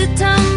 to tongue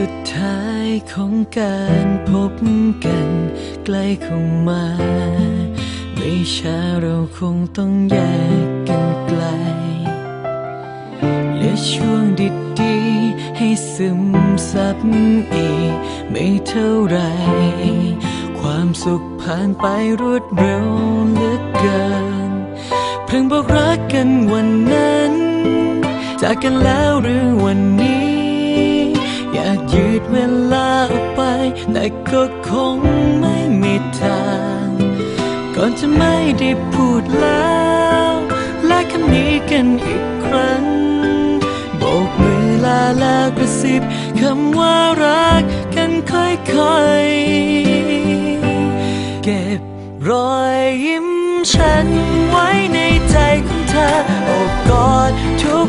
สุดท้ายของการพบกันใกล้คงมา ไม่ช้าเราคงต้องแยกกันไกลเหลือช่วงดีๆให้ซึมซับอีก ไม่เท่าไร ความสุขผ่านไปรวดเร็วเหลือเกิน เพิ่งบอกรักกันวันนั้น จากกันแล้วหรือวันนี้ ยืดเวลาออกไป แต่ก็คงไม่มีทาง ก่อนจะไม่ได้พูดแล้ว และคำนี้กันอีกครั้ง โบกมือลาแล้วกระซิบคำว่ารักกันค่อยๆ เก็บรอยยิ้มฉันไว้ในใจของเธอโอบกอดทุก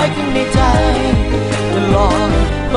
ไว้ข้างในใจตลอดไป